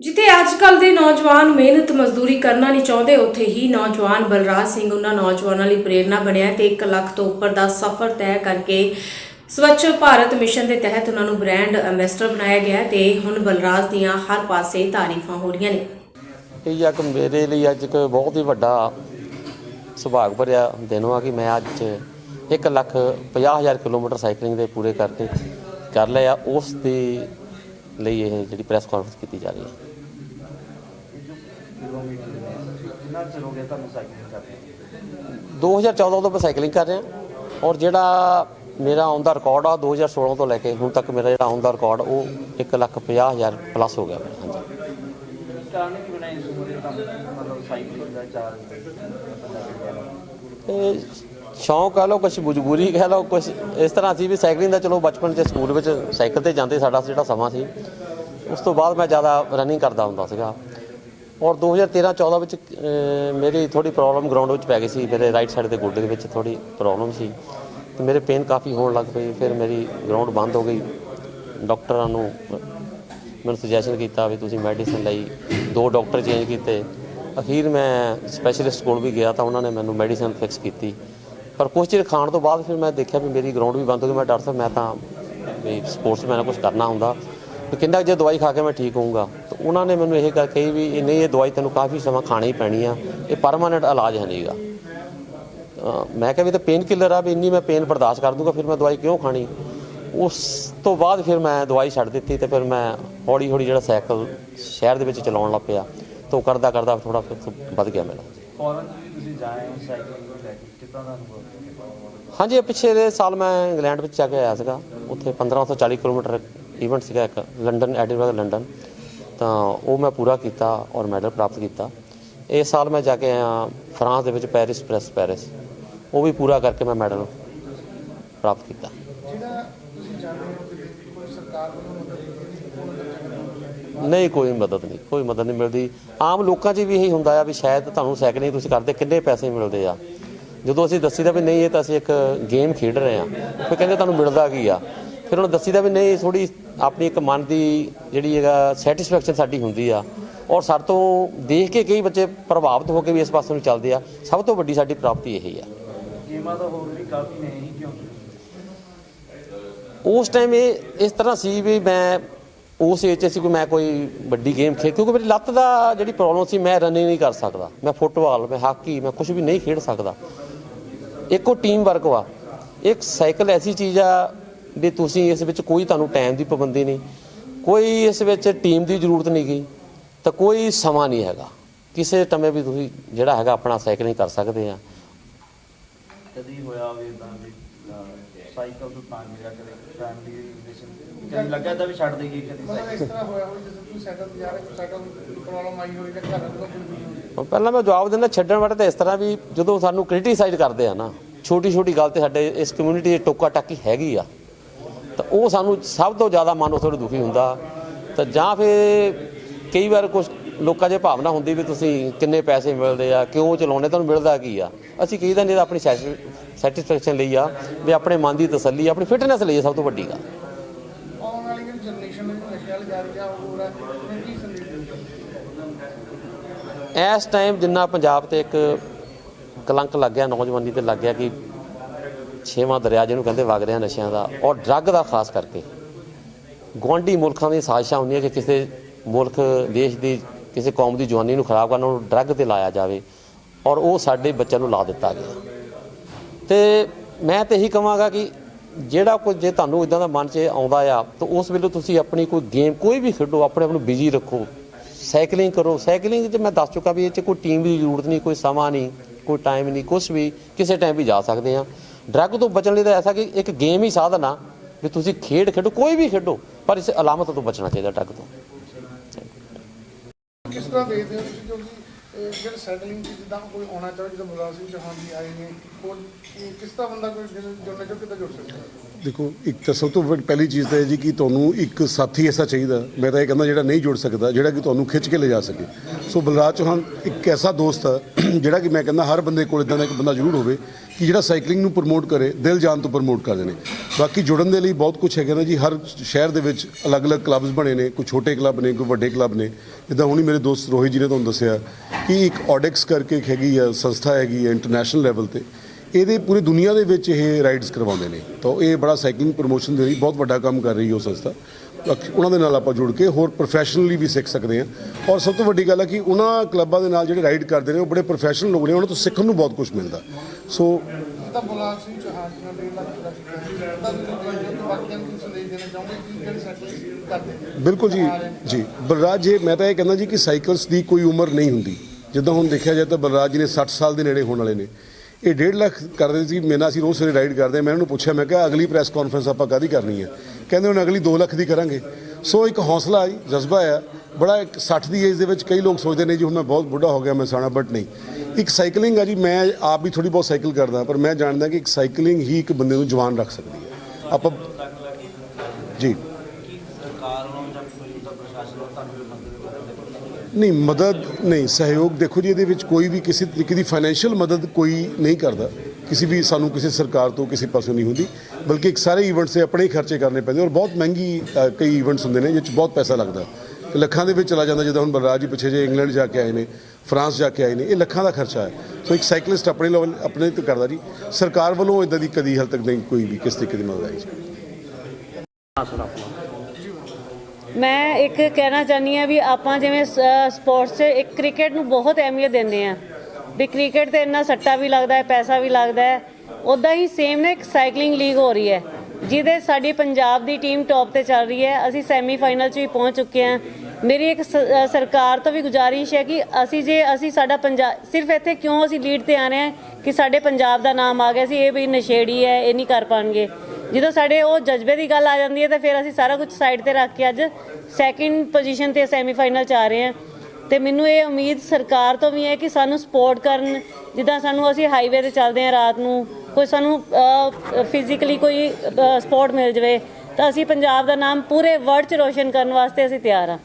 ਜਿੱਥੇ ਅੱਜ ਕੱਲ ਦੇ ਨੌਜਵਾਨ ਮਿਹਨਤ ਮਜ਼ਦੂਰੀ ਕਰਨਾ ਨਹੀਂ ਚਾਹੁੰਦੇ, ਉੱਥੇ ਹੀ ਨੌਜਵਾਨ ਬਲਰਾਜ ਸਿੰਘ, ਉਹਨਾਂ ਨੌਜਵਾਨਾਂ ਲਈ ਪ੍ਰੇਰਣਾ ਬਣਿਆ ਤੇ 1 ਲੱਖ ਤੋਂ ਉੱਪਰ ਦਾ ਸਫ਼ਰ ਤੈਅ ਕਰਕੇ ਸਵੱਛ ਭਾਰਤ ਮਿਸ਼ਨ ਦੇ ਤਹਿਤ ਉਹਨਾਂ ਨੂੰ ਬ੍ਰਾਂਡ ਐਮਬੈਸਡਰ ਬਣਾਇਆ ਗਿਆ ਤੇ ਹੁਣ ਬਲਰਾਜ ਦੀਆਂ ਹਰ ਪਾਸੇ ਤਾਰੀਫਾਂ ਹੋ ਰਹੀਆਂ ਨੇ। ਇਹ ਇੱਕ ਮੇਰੇ ਲਈ ਅੱਜ ਇੱਕ ਬਹੁਤ ਹੀ ਵੱਡਾ ਸੁਭਾਗ ਭਰਿਆ ਦਿਨ ਆ ਕਿ ਮੈਂ ਅੱਜ 1 ਲੱਖ 50 ਹਜ਼ਾਰ ਕਿਲੋਮੀਟਰ ਸਾਈਕਲਿੰਗ ਦੇ ਪੂਰੇ ਕਰਕੇ ਕਰ ਲਿਆ। ਉਸ ਦੇ ਲਈ ਇਹ ਜਿਹੜੀ ਪ੍ਰੈਸ ਕਾਨਫਰੰਸ ਕੀਤੀ ਜਾ ਰਹੀ ਹੈ। ਕਿੰਨਾ ਚਿਰ ਹੋ ਗਿਆ ਤੁਹਾਨੂੰ ਸਾਈਕਲਿੰਗ ਕਰਦੇ 2014 ਤੋਂ ਮੈਂ ਸਾਈਕਲਿੰਗ ਕਰ ਰਿਹਾ ਔਰ ਜਿਹੜਾ ਮੇਰਾ ਔਨ ਦਾ ਰਿਕਾਰਡ ਆ 2016 ਤੋਂ ਲੈ ਕੇ ਹੁਣ ਤੱਕ ਮੇਰਾ ਜਿਹੜਾ ਔਨ ਦਾ ਰਿਕਾਰਡ ਉਹ 1 ਲੱਖ 50 ਹਜ਼ਾਰ ਪਲੱਸ ਹੋ ਗਿਆ ਹਾਂਜੀ। ਕਾਰਨ ਕੀ ਬਣਾਈ ਇਸ ਉਮਰ ਦੇ ਮਤਲਬ ਸਾਈਕਲਿੰਗ ਦਾ ਚਾਰ ਸ਼ੌਂਕ ਕਹ ਲਓ ਕੁਝ ਮਜਬੂਰੀ ਕਹ ਲਓ ਕੁਝ ਇਸ ਤਰ੍ਹਾਂ ਸੀ ਵੀ ਸਾਈਕਲਿੰਗ ਦਾ ਚਲੋ ਬਚਪਨ 'ਚ ਸਕੂਲ ਵਿੱਚ ਸਾਈਕਲ ਤੇ ਜਾਂਦੇ ਸਾਡਾ ਜਿਹੜਾ ਸਮਾਂ ਸੀ, ਉਸ ਤੋਂ ਬਾਅਦ ਮੈਂ ਜ਼ਿਆਦਾ ਰਨਿੰਗ ਕਰਦਾ ਹੁੰਦਾ ਸੀਗਾ। ਔਰ 2013-14 ਵਿੱਚ ਮੇਰੀ ਥੋੜੀ ਪ੍ਰੋਬਲਮ ਗਰਾਊਂਡ ਵਿੱਚ ਪੈ ਗਈ ਸੀ। ਮੇਰੇ ਰਾਈਟ ਸਾਈਡ ਦੇ ਗੋਡੇ ਦੇ ਵਿੱਚ ਥੋੜੀ ਪ੍ਰੋਬਲਮ ਸੀ। ਤੇ ਮੇਰੇ ਪੇਨ ਕਾਫੀ ਹੋਣ ਲੱਗ ਪਈ ਫਿਰ ਮੇਰੀ ਗਰਾਊਂਡ ਬੰਦ ਹੋ ਗਈ। ਡਾਕਟਰਾਂ ਨੂੰ ਮੈਨੂੰ ਸੁਜੈਸ਼ਨ ਕੀਤਾ ਵੀ ਤੁਸੀਂ ਮੈਡੀਸਿਨ ਲਈ ਦੋ ਡਾਕਟਰ ਚੇਂਜ ਕੀਤੇ। ਅਖੀਰ ਮੈਂ ਸਪੈਸ਼ਲਿਸਟ ਕੋਲ ਵੀ ਗਿਆ ਤਾਂ ਉਹਨਾਂ ਨੇ ਮੈਨੂੰ ਮੈਡੀਸਿਨ ਫਿਕਸ ਕੀਤੀ। ਪਰ ਕੁਝ ਚਿਰ ਖਾਣ ਤੋਂ ਬਾਅਦ ਫਿਰ ਮੈਂ ਦੇਖਿਆ ਵੀ ਮੇਰੀ ਗਰਾਊਂਡ ਵੀ ਬੰਦ ਹੋ ਗਈ। ਮੈਂ ਡਾਕਟਰ ਸਾਹਿਬ ਮੈਂ ਤਾਂ ਵੀ ਸਪੋਰਟਸ ਸਪੋਰਟਸਮੈਨ ਕੁਝ ਕਰਨਾ ਹੁੰਦਾ। ਵੀ ਕਹਿੰਦਾ, ਜੇ ਦਵਾਈ ਖਾ ਕੇ ਮੈਂ ਠੀਕ ਹੋਊਂਗਾ। ਉਹਨਾਂ ਨੇ ਮੈਨੂੰ ਇਹ ਗੱਲ ਕਹੀ ਵੀ ਇਹ ਨਹੀਂ ਇਹ ਦਵਾਈ ਤੈਨੂੰ ਕਾਫੀ ਸਮਾਂ ਖਾਣੀ ਹੀ ਪੈਣੀ ਆ। ਇਹ ਪਰਮਾਨੈਂਟ ਇਲਾਜ ਹੈ ਨਹੀਂਗਾ। ਮੈਂ ਕਿਹਾ ਵੀ ਤਾਂ ਪੇਨ ਕਿਲਰ ਆ ਵੀ ਇੰਨੀ ਮੈਂ ਪੇਨ ਬਰਦਾਸ਼ਤ ਕਰ ਦੂੰਗਾ ਫਿਰ ਮੈਂ ਦਵਾਈ ਕਿਉਂ ਖਾਣੀ? ਉਸ ਤੋਂ ਬਾਅਦ ਫਿਰ ਮੈਂ ਦਵਾਈ ਛੱਡ ਦਿੱਤੀ ਤੇ ਫਿਰ ਮੈਂ ਹੌਲੀ ਹੌਲੀ ਜਿਹੜਾ ਸਾਈਕਲ ਸ਼ਹਿਰ ਦੇ ਵਿੱਚ ਚਲਾਉਣ ਲੱਗ ਪਿਆ। ਤੋਂ ਕਰਦਾ ਕਰਦਾ ਥੋੜਾ ਫਿਰ ਵੱਧ ਗਿਆ ਮੇਰਾ। ਫੋਰਨ ਵੀ ਤੁਸੀਂ ਜਾਏ ਹੋ ਸਾਈਕਲਿੰਗ ਨੂੰ ਲੈ ਕੇ? ਕਿੱਦਾਂ ਦਾ ਅਨੁਭਵ ਰਿਹਾ ਹਾਂਜੀ ਇਹ ਪਿਛਲੇ ਦੇ ਸਾਲ ਮੈਂ ਇੰਗਲੈਂਡ ਵਿੱਚ ਜਾ ਕੇ ਆਇਆ ਸੀਗਾ। ਉੱਥੇ 1540 ਕਿਲੋਮੀਟਰ ਇਵੈਂਟ ਸੀਗਾ ਇੱਕ ਲੰਡਨ ਐਡਿਨਬਰਗ ਲੰਡਨ। ਤਾਂ ਉਹ ਮੈਂ ਪੂਰਾ ਕੀਤਾ ਔਰ ਮੈਡਲ ਪ੍ਰਾਪਤ ਕੀਤਾ। ਇਸ ਸਾਲ ਮੈਂ ਜਾ ਕੇ ਆਇਆ ਫਰਾਂਸ ਦੇ ਵਿੱਚ ਪੈਰਿਸ ਪ੍ਰੈਸ ਪੈਰਿਸ। ਉਹ ਵੀ ਪੂਰਾ ਕਰਕੇ ਮੈਂ ਮੈਡਲ ਪ੍ਰਾਪਤ ਕੀਤਾ। ਨਹੀਂ ਕੋਈ ਮਦਦ ਨਹੀਂ ਕੋਈ ਮਦਦ ਨਹੀਂ ਮਿਲਦੀ। ਆਮ ਲੋਕਾਂ 'ਚ ਵੀ ਇਹੀ ਹੁੰਦਾ ਆ ਵੀ ਸ਼ਾਇਦ ਤੁਹਾਨੂੰ ਸਾਈਕਲਿੰਗ ਤੁਸੀਂ ਕਰਦੇ ਕਿੰਨੇ ਪੈਸੇ ਮਿਲਦੇ ਆ। ਜਦੋਂ ਅਸੀਂ ਦੱਸੀਦਾ ਵੀ ਨਹੀਂ ਇਹ ਤਾਂ ਅਸੀਂ ਇੱਕ ਗੇਮ ਖੇਡ ਰਹੇ ਆ ਫਿਰ ਕਹਿੰਦੇ ਤੁਹਾਨੂੰ ਮਿਲਦਾ ਕੀ ਆ? ਫਿਰ ਉਹਨੂੰ ਦੱਸੀਦਾ ਵੀ ਨਹੀਂ ਥੋੜੀ ਆਪਣੀ ਇੱਕ ਮਨ ਦੀ ਜਿਹੜੀ ਹੈਗਾ ਸੈਟੀਸਫੈਕਸ਼ਨ ਸਾਡੀ ਹੁੰਦੀ ਆ। ਔਰ ਸਾਡੇ ਤੋਂ ਦੇਖ ਕੇ ਕਈ ਬੱਚੇ ਪ੍ਰਭਾਵਿਤ ਹੋ ਕੇ ਵੀ ਇਸ ਪਾਸੇ ਨੂੰ ਚੱਲਦੇ ਆ। ਸਭ ਤੋਂ ਵੱਡੀ ਸਾਡੀ ਪ੍ਰਾਪਤੀ ਇਹੀ ਆ। ਗੇਮਾਂ ਤਾਂ ਹੋਰ ਵੀ ਕਾਫੀ ਨੇ ਹੀ ਕਿਉਂ? ਉਸ ਟਾਈਮ ਇਹ ਇਸ ਤਰ੍ਹਾਂ ਸੀ ਵੀ ਮੈਂ ਉਸ ਏਜ 'ਚ ਸੀ ਕੋਈ ਮੈਂ ਕੋਈ ਵੱਡੀ ਗੇਮ ਖੇਡ ਕਿਉਂਕਿ ਮੇਰੀ ਲੱਤ ਦਾ ਜਿਹੜੀ ਪ੍ਰੋਬਲਮ ਸੀ ਮੈਂ ਰਨਿੰਗ ਨਹੀਂ ਕਰ ਸਕਦਾ। ਮੈਂ ਫੁੱਟਬਾਲ ਮੈਂ ਹਾਕੀ ਮੈਂ ਕੁਝ ਵੀ ਨਹੀਂ ਖੇਡ ਸਕਦਾ। ਇੱਕੋ ਟੀਮ ਵਰਕ ਵਾ। ਇੱਕ ਸਾਈਕਲ ਐਸੀ ਚੀਜ਼ ਆ ਵੀ ਤੁਸੀਂ ਇਸ ਵਿੱਚ ਕੋਈ ਤੁਹਾਨੂੰ ਟਾਈਮ ਦੀ ਪਾਬੰਦੀ ਨਹੀਂ ਕੋਈ ਇਸ ਵਿੱਚ ਟੀਮ ਦੀ ਜ਼ਰੂਰਤ ਨਹੀਂ ਗਈ ਤਾਂ ਕੋਈ ਸਮਾਂ ਨਹੀਂ ਹੈਗਾ। ਕਿਸੇ ਟਮੇ ਵੀ ਤੁਸੀਂ ਜਿਹੜਾ ਹੈਗਾ ਆਪਣਾ ਸਾਈਕਲਿੰਗ ਕਰ ਸਕਦੇ ਆ। ਕਦੀ ਹੋਇਆ ਹੋਵੇ ਤਾਂ ਵੀ ਸਾਈਕਲ ਤੋਂ ਤਾਂ ਗਿਆ ਕਦੇ ਫੈਮਿਲੀ ਰਿਲੇਸ਼ਨ ਕਦੀ ਲੱਗਾ ਤਾਂ ਵੀ ਛੱਡ ਦੇਈਏ ਕਦੀ ਮਤਲਬ ਸਾਈਕਲ ਇਸ ਤਰ੍ਹਾਂ ਹੋਇਆ ਹੋਵੇ ਜਿਵੇਂ ਤੁਸੀਂ ਸਾਈਕਲ ਤੇ ਜਾ ਰਹੇ ਹੋ ਸਾਈਕਲ ਪ੍ਰੋਬਲਮ ਆਈ ਹੋਵੇ ਜਾਂ ਘਰ ਵੱਲੋਂ ਹੁਣ ਪਹਿਲਾਂ ਮੈਂ ਜਵਾਬ ਦਿੰਦਾ ਛੱਡਣ ਵਾਲੇ ਤਾਂ ਇਸ ਤਰ੍ਹਾਂ ਵੀ ਜਦੋਂ ਸਾਨੂੰ ਕ੍ਰਿਟੀਸਾਈਜ਼ ਕਰਦੇ ਆ ਨਾ ਛੋਟੀ ਛੋਟੀ ਗੱਲ ਤੇ ਸਾਡੇ ਇਸ ਕਮਿਊਨਿਟੀ ਦੀ ਟੋਕਾ ਟਾਕੀ ਹੈਗੀ ਆ। ਤਾਂ ਉਹ ਸਾਨੂੰ ਸਭ ਤੋਂ ਜ਼ਿਆਦਾ ਮਨ ਉਸ ਵੇਲੇ ਦੁਖੀ ਹੁੰਦਾ। ਤਾਂ ਜਾਂ ਫਿਰ ਕਈ ਵਾਰ ਕੁਝ ਲੋਕਾਂ 'ਚ ਭਾਵਨਾ ਹੁੰਦੀ ਵੀ ਤੁਸੀਂ ਕਿੰਨੇ ਪੈਸੇ ਮਿਲਦੇ ਆ ਕਿਉਂ ਚਲਾਉਣੇ ਤੁਹਾਨੂੰ ਮਿਲਦਾ ਕੀ ਆ? ਅਸੀਂ ਕਹੀਦਾ ਨਹੀਂ ਤਾਂ ਆਪਣੀ ਸੈਟੀਸਫੈਕਸ਼ਨ ਲਈ ਆ ਵੀ ਆਪਣੇ ਮਨ ਦੀ ਤਸੱਲੀ ਆਪਣੀ ਫਿਟਨੈਸ ਲਈ ਆ ਸਭ ਤੋਂ ਵੱਡੀ ਗੱਲ। ਆਉਣ ਵਾਲੀ ਜਿਹੜੀ ਜਨਰੇਸ਼ਨ ਨੂੰ ਨਸ਼ੇ ਵਾਲੀ ਜਾ ਰਹੀ ਆ ਉਹ ਹੋਰ ਹੈ ਉਹਨੂੰ ਕੀ ਸੰਦੇਸ਼ ਦਿੰਦੇ ਇਸ ਟਾਈਮ ਜਿੰਨਾ ਪੰਜਾਬ ਤੇ ਇੱਕ ਕਲੰਕ ਲੱਗ ਗਿਆ ਨੌਜਵਾਨੀ ਤੇ ਲੱਗ ਗਿਆ ਕਿ ਛੇਵਾਂ ਦਰਿਆ ਜਿਹਨੂੰ ਕਹਿੰਦੇ ਵਗ ਰਿਹਾ ਨਸ਼ਿਆਂ ਦਾ, ਔਰ ਡਰੱਗ ਦਾ ਖਾਸ ਕਰਕੇ। ਗੁਆਂਢੀ ਮੁਲਕਾਂ ਦੀਆਂ ਸਾਜ਼ਿਸ਼ਾਂ ਹੁੰਦੀਆਂ ਕਿ ਕਿਸੇ ਮੁਲਕ, ਦੇਸ਼ ਦੀ ਕਿਸੇ ਕੌਮ ਦੀ ਜਵਾਨੀ ਨੂੰ ਖਰਾਬ ਕਰਨ ਨੂੰ ਡਰੱਗ ਤੇ ਲਾਇਆ ਜਾਵੇ, ਔਰ ਉਹ ਸਾਡੇ ਬੱਚਿਆਂ ਨੂੰ ਲਾ ਦਿੱਤਾ ਗਿਆ। ਤੇ ਮੈਂ ਤੇ ਇਹੀ ਕਹਾਂਗਾ ਕਿ ਜਿਹੜਾ ਕੁਝ ਜੇ ਤੁਹਾਨੂੰ ਇਦਾਂ ਦਾ ਮਨ 'ਚ ਆਉਂਦਾ ਆ, ਤਾਂ ਉਸ ਵੇਲੇ ਤੁਸੀਂ ਆਪਣੀ ਕੋਈ ਗੇਮ ਕੋਈ ਵੀ ਖੇਡੋ, ਆਪਣੇ ਆਪ ਨੂੰ ਬਿਜ਼ੀ ਰੱਖੋ। ਸਾਈਕਲਿੰਗ ਕਰੋ। ਸਾਈਕਲਿੰਗ 'ਚ ਮੈਂ ਦੱਸ ਚੁੱਕਾ ਵੀ ਇਹ 'ਚ ਕੋਈ ਟੀਮ ਦੀ ਜ਼ਰੂਰਤ ਨਹੀਂ, ਕੋਈ ਸਮਾਂ ਨਹੀਂ, ਕੋਈ ਟਾਈਮ ਨਹੀਂ ਕੁਝ ਵੀ, ਕਿਸੇ ਟਾਈਮ ਵੀ ਜਾ ਸਕਦੇ ਆ। ਡਰੱਗ ਤੋਂ ਬਚਣ ਲਈ ਤਾਂ ਐਸਾ ਕਿ ਇੱਕ ਗੇਮ ਹੀ ਸਾਧਨ ਆ ਵੀ ਤੁਸੀਂ ਖੇਡ ਖੇਡੋ, ਕੋਈ ਵੀ ਖੇਡੋ, ਪਰ ਇਸ ਅਲਾਮਤ ਤੋਂ ਬਚਣਾ ਚਾਹੀਦਾ ਡਰੱਗ ਤੋਂ। ਕਿਸ ਤਰ੍ਹਾਂ ਦੇਖਦੇ ਹੋ ਤੁਸੀਂ? ਕਿਉਂਕਿ ਜਿਹੜੇ ਸਾਈਕਲਿੰਗ ਦੀ ਜਿੱਦਾਂ ਕੋਈ ਆਉਣਾ ਚਾਹੇ, ਜਿੱਦਾਂ ਮੁਲਾਜ਼ਮ ਸਿੰਘ ਚੌਹਾਨ ਆਏ ਨੇ, ਉਹ ਕਿਸ ਤਰ੍ਹਾਂ ਬੰਦਾ ਕੋਈ ਜੁੜਨਾ ਚਾਹੇ, ਕਿੱਦਾਂ ਜੁੜ ਸਕਦਾ? ਦੇਖੋ, ਇੱਕ ਤਾਂ ਸਭ ਤੋਂ ਵੱਡੀ ਪਹਿਲੀ ਚੀਜ਼ ਤਾਂ ਇਹ ਜੀ ਕਿ ਤੁਹਾਨੂੰ ਇੱਕ ਸਾਥੀ ਐਸਾ ਚਾਹੀਦਾ, ਮੈਂ ਤਾਂ ਇਹ ਕਹਿੰਦਾ ਜਿਹੜਾ ਨਹੀਂ ਜੁੜ ਸਕਦਾ, ਜਿਹੜਾ ਕਿ ਤੁਹਾਨੂੰ ਖਿੱਚ ਕੇ ਲੈ ਜਾ ਸਕੇ। ਸੋ ਬਲਰਾਜ ਚੌਹਾਨ ਇੱਕ ਐਸਾ ਦੋਸਤ ਆ, ਜਿਹੜਾ ਕਿ ਮੈਂ ਕਹਿੰਦਾ ਹਰ ਬੰਦੇ ਕੋਲ ਇਦਾਂ ਦਾ ਇੱਕ ਬੰਦਾ ਜ਼ਰੂਰ ਹੋਵੇ ਕਿ ਜਿਹੜਾ ਸਾਈਕਲਿੰਗ ਨੂੰ ਪ੍ਰਮੋਟ ਕਰੇ, ਦਿਲ ਜਾਨ ਤੋਂ ਪ੍ਰਮੋਟ ਕਰਦੇ ਨੇ ਬਾਕੀ ਜੁੜਨ ਦੇ ਲਈ ਬਹੁਤ ਕੁਝ ਹੈਗਾ ਨਾ ਜੀ, ਹਰ ਸ਼ਹਿਰ ਦੇ ਵਿੱਚ ਅਲੱਗ-ਅਲੱਗ ਕਲੱਬਸ ਬਣੇ ਨੇ, ਕੋਈ ਛੋਟੇ ਕਲੱਬ ਨੇ, ਕੋਈ ਵੱਡੇ ਕਲੱਬ ਨੇ। ਜਿੱਦਾਂ ਹੁਣੀ ਮੇਰੇ ਦੋਸਤ ਰੋਹਿਤ ਜੀ ਨੇ ਤੁਹਾਨੂੰ ਦੱਸਿਆ ਕਿ ਇੱਕ ਆਡੈਕਸ ਕਰਕੇ ਇੱਕ ਹੈਗੀ ਆ ਸੰਸਥਾ ਹੈਗੀ ਆ ਇੰਟਰਨੈਸ਼ਨਲ ਲੈਵਲ ਤੇ। ਇਹਦੇ ਪੂਰੀ ਦੁਨੀਆ ਦੇ ਵਿੱਚ ਇਹ ਰਾਈਡਸ ਕਰਵਾਉਂਦੇ ਨੇ। ਤਾਂ ਇਹ ਬੜਾ ਸਾਈਕਲਿੰਗ ਪ੍ਰੋਮੋਸ਼ਨ ਦੇ ਲਈ ਬਹੁਤ ਵੱਡਾ ਕੰਮ ਕਰ ਰਹੀ ਹੈ ਉਹ ਸੰਸਥਾ। ਉਹਨਾਂ ਦੇ ਨਾਲ ਆਪਾਂ ਜੁੜ ਕੇ ਹੋਰ ਪ੍ਰੋਫੈਸ਼ਨਲੀ ਵੀ ਸਿੱਖ ਸਕਦੇ ਹਾਂ। ਔਰ ਸਭ ਤੋਂ ਵੱਡੀ ਗੱਲ ਹੈ ਕਿ ਉਹਨਾਂ ਕਲੱਬਾਂ ਦੇ ਨਾਲ ਜਿਹੜੇ ਰਾਈਡ ਕਰਦੇ ਨੇ ਉਹ ਬੜੇ ਪ੍ਰੋਫੈਸ਼ਨਲ ਲੋਕ ਨੇ ਉਹਨਾਂ ਤੋਂ ਸਿੱਖਣ ਨੂੰ ਬਹੁਤ ਕੁਝ ਮਿਲਦਾ। ਸੋ ਜਿੱਦਾਂ ਬਲਰਾਜ ਸਿੰਘ ਚੌਹਾਨ ਜੀ ਨਾਲ ਡੇਢ ਲੱਖ ਦਾ ਸੀ ਤਾਂ ਤੁਸੀਂ ਦੇਖਦੇ ਹੋ ਕਿ ਬਾਕੀਆਂ ਨੂੰ ਕੀ ਸੰਦੇਸ਼ ਦੇਣਾ ਚਾਹੁੰਦੇ ਕਿ ਜਿਹੜੇ ਸਾਈਕਲਿਸਟ ਕਰਦੇ ਨੇ ਬਿਲਕੁਲ ਜੀ ਜੀ। ਬਲਰਾਜ ਜੀ ਮੈਂ ਤਾਂ ਇਹ ਕਹਿੰਦਾ ਜੀ ਕਿ ਸਾਈਕਲਸ ਦੀ ਕੋਈ ਉਮਰ ਨਹੀਂ ਹੁੰਦੀ। ਜਿੱਦਾਂ ਹੁਣ ਦੇਖਿਆ ਜਾਏ ਤਾਂ ਬਲਰਾਜ ਜੀ ਨੇ 60 ਸਾਲ ਦੇ ਨੇੜੇ ਹੋਣ ਵਾਲੇ ਨੇ। ਇਹ 1.5 ਲੱਖ ਕਰਦੇ ਸੀ, ਮੇਰੇ ਨਾਲ ਅਸੀਂ ਰੋਜ਼ ਸਵੇਰੇ ਰਾਈਡ ਕਰਦੇ ਹਾਂ। ਮੈਂ ਉਹਨਾਂ ਨੂੰ ਪੁੱਛਿਆ, ਮੈਂ ਕਿਹਾ, ਅਗਲੀ ਪ੍ਰੈਸ ਕਾਨਫਰੰਸ ਆਪਾਂ ਕਾਦੀ ਕਰਨੀ ਹੈ? ਕਹਿੰਦੇ, ਹੁਣ ਅਗਲੀ 2 ਲੱਖ ਦੀ ਕਰਾਂਗੇ। ਸੋ ਇੱਕ ਹੌਸਲਾ ਆਈ, ਜਜ਼ਬਾ ਆ ਬੜਾ ਇੱਕ 60 ਦੀ ਏਜ ਦੇ ਵਿੱਚ ਕਈ ਲੋਕ ਸੋਚਦੇ ਨੇ, ਜੀ, ਹੁਣ ਮੈਂ ਬਹੁਤ ਬੁੱਢਾ ਹੋ ਗਿਆ, ਮੈਂ ਸਾਣਾ ਬਟ ਨਹੀਂ। ਇੱਕ ਸਾਈਕਲਿੰਗ ਆ ਜੀ, ਮੈਂ ਆਪ ਵੀ ਥੋੜੀ ਬਹੁਤ ਸਾਈਕਲ ਕਰਦਾ, ਪਰ ਮੈਂ ਜਾਣਦਾ ਕਿ ਇੱਕ ਸਾਈਕਲਿੰਗ ਹੀ ਇੱਕ ਬੰਦੇ ਨੂੰ ਜਵਾਨ ਰੱਖ ਸਕਦੀ ਹੈ। ਆਪਾਂ ਜੀ ਸਰਕਾਰ ਵੱਲੋਂ ਜਾਂ ਕੋਈ ਉਹਦਾ ਪ੍ਰਸ਼ਾਸਨ ਵੱਲੋਂ ਤੁਹਾਨੂੰ ਕੋਈ ਮਦਦ ਕਰਦੇ ਨਹੀਂ, ਮਦਦ ਨਹੀਂ, ਸਹਿਯੋਗ ਦੇਖੋ ਜੀ, ਇਹਦੇ ਵਿੱਚ ਕੋਈ ਵੀ ਕਿਸੇ ਤਰੀਕੇ ਦੀ ਫਾਈਨੈਂਸ਼ੀਅਲ ਮਦਦ ਕੋਈ ਨਹੀਂ ਕਰਦਾ। ਕਿਸੇ ਵੀ ਸਾਨੂੰ ਕਿਸੇ ਸਰਕਾਰ ਤੋਂ ਕਿਸੇ ਪਾਸੋਂ ਨਹੀਂ ਹੁੰਦੀ, ਬਲਕਿ ਇੱਕ ਸਾਰੇ ਇਵੈਂਟਸ ਦੇ ਆਪਣੇ ਹੀ ਖਰਚੇ ਕਰਨੇ ਪੈਂਦੇ ਔਰ ਬਹੁਤ ਮਹਿੰਗੀ ਕਈ ਇਵੈਂਟਸ ਹੁੰਦੇ ਨੇ ਜਿਹ 'ਚ ਬਹੁਤ ਪੈਸਾ ਲੱਗਦਾ। ਲੱਖਾਂ ਦੇ ਵਿੱਚ ਚਲਾ ਜਾਂਦਾ, ਜਿੱਦਾਂ ਹੁਣ ਬਲਰਾਜ ਜੀ ਪਿੱਛੇ ਜੇ ਇੰਗਲੈਂਡ ਜਾ ਕੇ ਆਏ ਨੇ, ਫਰਾਂਸ ਜਾ ਕੇ ਆਏ ਨੇ, ਇਹ ਲੱਖਾਂ ਦਾ ਖਰਚਾ ਹੈ। ਸੋ ਇੱਕ ਸਾਈਕਲਿਸਟ ਆਪਣੇ ਲੈਵਲ ਆਪਣੇ ਤੇ ਕਰਦਾ ਜੀ। ਸਰਕਾਰ ਵੱਲੋਂ ਇਦਾਂ ਦੀ ਕਦੀ ਹਾਲ ਤੱਕ ਨਹੀਂ ਕੋਈ ਵੀ ਕਿਸ ਤਰੀਕੇ ਦੀ ਮਦਦ ਆਈ ਜੀ। ਮੈਂ ਇੱਕ ਕਹਿਣਾ ਚਾਹਨੀ ਆ ਵੀ ਆਪਾਂ ਜਿਵੇਂ ਸਪੋਰਟਸ 'ਚ ਇੱਕ ਕ੍ਰਿਕਟ ਨੂੰ ਬਹੁਤ ਅਹਿਮੀਅਤ ਦਿੰਦੇ ਆ ਵੀ ਕ੍ਰਿਕਟ ਤੇ ਇੰਨਾ ਸੱਟਾ ਵੀ ਲੱਗਦਾ ਹੈ, ਪੈਸਾ ਵੀ ਲੱਗਦਾ ਹੈ। ਉਦਾਂ ਹੀ ਸੇਮ ਨੇ ਇੱਕ ਸਾਈਕਲਿੰਗ ਲੀਗ ਹੋ ਰਹੀ ਹੈ, ਜਿਹਦੇ ਸਾਡੀ ਪੰਜਾਬ ਦੀ ਟੀਮ ਟੌਪ ਤੇ ਚੱਲ ਰਹੀ ਹੈ। ਅਸੀਂ ਸੈਮੀ ਫਾਈਨਲ 'ਚ ਵੀ ਪਹੁੰਚ ਚੁੱਕੇ ਹਾਂ। ਮੇਰੀ ਇੱਕ ਸ- ਸਰਕਾਰ ਤੋਂ ਵੀ ਗੁਜ਼ਾਰਿਸ਼ ਹੈ ਕਿ ਅਸੀਂ ਜੇ, ਅਸੀਂ ਸਾਡਾ ਪੰਜਾਬ ਸਿਰਫ ਇੱਥੇ ਕਿਉਂ ਅਸੀਂ ਲੀਡ ਤੇ ਆ ਰਹੇ ਹਾਂ ਕਿ ਸਾਡੇ ਪੰਜਾਬ ਦਾ ਨਾਮ ਆ ਗਿਆ ਸੀ ਇਹ ਵੀ ਨਸ਼ੇੜੀ ਹੈ, ਇਹ ਨਹੀਂ ਕਰ ਪਾਣਗੇ। ਜਦੋਂ ਸਾਡੇ ਉਹ ਜਜ਼ਬੇ ਦੀ ਗੱਲ ਆ ਜਾਂਦੀ ਹੈ ਤਾਂ ਫਿਰ ਅਸੀਂ ਸਾਰਾ ਕੁਝ ਸਾਈਡ ਤੇ ਰੱਖ ਕੇ ਅੱਜ ਸੈਕਿੰਡ ਪੋਜੀਸ਼ਨ ਤੇ ਸੈਮੀਫਾਈਨਲ ਚ ਆ ਰਹੇ ਹਾਂ। ਤੇ ਮੈਨੂੰ ਇਹ ਉਮੀਦ ਸਰਕਾਰ ਤੋਂ ਵੀ ਹੈ ਕਿ ਸਾਨੂੰ ਸਪੋਰਟ ਕਰਨ, ਜਿੱਦਾਂ ਸਾਨੂੰ ਅਸੀਂ ਹਾਈਵੇ ਤੇ ਚੱਲਦੇ ਹਾਂ ਰਾਤ ਨੂੰ, ਕੋਈ ਸਾਨੂੰ ਫਿਜ਼ੀਕਲੀ ਕੋਈ ਸਪੋਰਟ ਮਿਲ ਜਵੇ, ਤਾਂ ਅਸੀਂ ਪੰਜਾਬ ਦਾ ਨਾਮ ਪੂਰੇ ਵਰਲਡ ਚ ਰੋਸ਼ਨ ਕਰਨ ਵਾਸਤੇ ਅਸੀਂ ਤਿਆਰ ਹਾਂ।